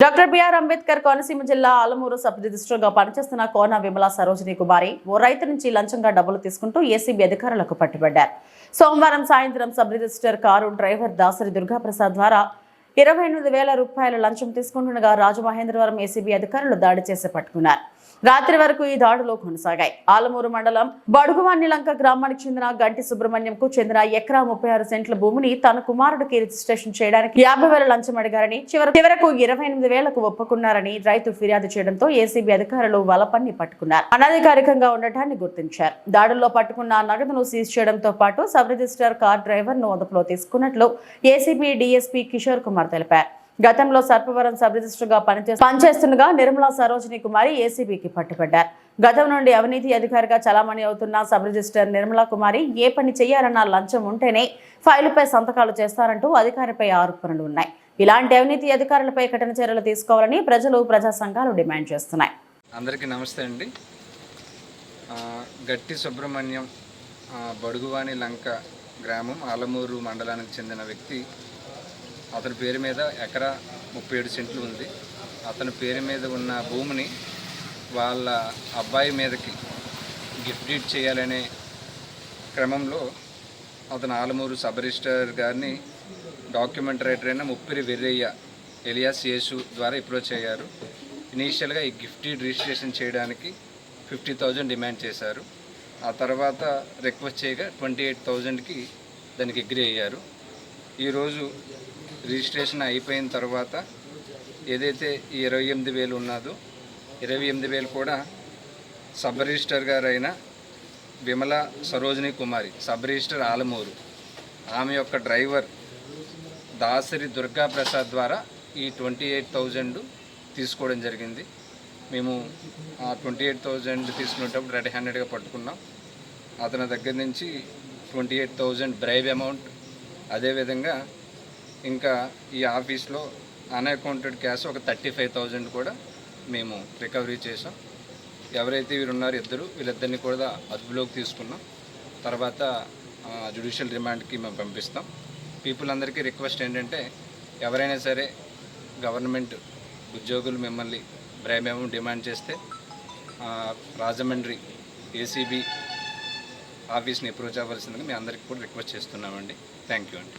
Doctor BR Ambedkar Konaseema జిల్లా Alamuru sub రిజిస్టర్గా పనిచేస్తున్న కోన విమల సరోజిని కుమారి ఓ రైతు నుంచి లంచంగా డబ్బులు తీసుకుంటూ ఏసీబీ అధికారులకు పట్టుబడ్డారు. సోమవారం సాయంత్రం sub register car driver Dasari Durga Prasad ద్వారా ఇరవై వేల రూపాయల లంచం తీసుకుంటుండగా రాజమహేంద్రవరం ఏసీబీ అధికారులు దాడి చేసి పట్టుకున్నారు. రాత్రి వరకు ఈ దాడులు కొనసాగాయి. ఆలమూరు మండలం బడుగువాణిలంక గ్రామానికి చెందిన గంటి సుబ్రహ్మణ్యంకు చెందిన ఎకరా ముప్పై ఆరు సెంట్ల భూమిని తన కుమారుడికి రిజిస్ట్రేషన్ చేయడానికి యాభై వేల లంచం అడిగారని చివరకు ఇరవై ఎనిమిది వేలకు ఒప్పుకున్నారని రైతు ఫిర్యాదు చేయడంతో ఏసీబీ అధికారులు వలపన్ని పట్టుకున్నారు. అనధికారికంగా ఉండటాన్ని గుర్తించారు. దాడుల్లో పట్టుకున్న నగదును సీజ్ చేయడంతో పాటు సబ్ రిజిస్టర్ కార్ డ్రైవర్ను అదుపులో తీసుకున్నట్లు ఏసీబీ డీఎస్పీ కిషోర్ కుమార్ తెలిపారు. గతంలో సర్పవరం సబ్ రిజిస్టర్గా పనిచేస్తూ పనిచేస్తుండగా నిర్మలా సరోజిని కుమారి ఏసీబీకి పట్టుబడ్డారు. గతం నుండి అవినీతి అధికారిగా చలామణి అవుతున్న సబ్ రిజిస్టర్ నిర్మలా కుమారి ఏ పని చేయాలన్నా లంచం ఉంటేనే ఫైలుపై సంతకాలు చేస్తారంటూ అధికారిపై ఆరోపణలు ఉన్నాయి. ఇలాంటి అవినీతి అధికారులపై కఠిన చర్యలు తీసుకోవాలని ప్రజలు ప్రజా సంఘాలు డిమాండ్ చేస్తున్నాయి. అందరికీ నమస్తే అండి. గట్టి సుబ్రహ్మణ్యం బడుగువాణి లంక గ్రామం ఆలమూరు మండలానికి చెందిన వ్యక్తి అతని పేరు మీద ఎకరా ముప్పై ఏడు సెంట్లు ఉంది. అతని పేరు మీద ఉన్న భూమిని వాళ్ళ అబ్బాయి మీదకి గిఫ్ట్ డీడ్ చేయాలనే క్రమంలో అతను ఆలమూరు సబ్ రిజిస్టర్ గారిని డాక్యుమెంట్ రైటర్ అయిన ముప్పిరి వెర్రయ్య ఎలియాస్ యేసు ద్వారా అప్రోచ్ అయ్యారు. ఇనీషియల్గా ఈ గిఫ్ట్ డీడ్ రిజిస్ట్రేషన్ చేయడానికి ఫిఫ్టీ థౌజండ్ డిమాండ్ చేశారు. ఆ తర్వాత రిక్వెస్ట్ చేయగా ట్వంటీ ఎయిట్ థౌజండ్కి దానికి అగ్రి అయ్యారు. ఈరోజు రిజిస్ట్రేషన్ అయిపోయిన తర్వాత ఏదైతే ఈ ఇరవై ఎనిమిది వేలు ఉన్నదో ఇరవై ఎనిమిది వేలు కూడా సబ్ రిజిస్టర్ గారైన విమల సరోజిని కుమారి సబ్ రిజిస్టర్ ఆలమూరు. ఆమె యొక్క డ్రైవర్ దాసరి దుర్గా ప్రసాద్ ద్వారా ఈ ట్వంటీ ఎయిట్ థౌజండ్ తీసుకోవడం జరిగింది. మేము ఆ ట్వంటీ ఎయిట్ థౌజండ్ తీసుకునేటప్పుడు రెడ్ హ్యాండెడ్గా పట్టుకున్నాం. అతని దగ్గర నుంచి twenty eight thousand bribe amount అదేవిధంగా ఇంకా ఈ ఆఫీస్లో అన్అకౌంటెడ్ క్యాష్ ఒక థర్టీ ఫైవ్ థౌజండ్ కూడా మేము రికవరీ చేసాం ఎవరైతే వీరు ఉన్నారో ఇద్దరు వీళ్ళిద్దరిని కూడా అదుపులోకి తీసుకున్నాం. తర్వాత జ్యుడిషియల్ రిమాండ్కి మేము పంపిస్తాం. పీపుల్ అందరికీ రిక్వెస్ట్ ఏంటంటే ఎవరైనా సరే గవర్నమెంట్ ఉద్యోగులు మిమ్మల్ని బ్రేమేమో డిమాండ్ చేస్తే రాజమండ్రి ఏసీబీ ఆఫీస్ని అప్రోచ్ అవ్వాల్సిందిగా మీ అందరికీ కూడా రిక్వెస్ట్ చేస్తున్నామండి. థ్యాంక్ యూ అండి.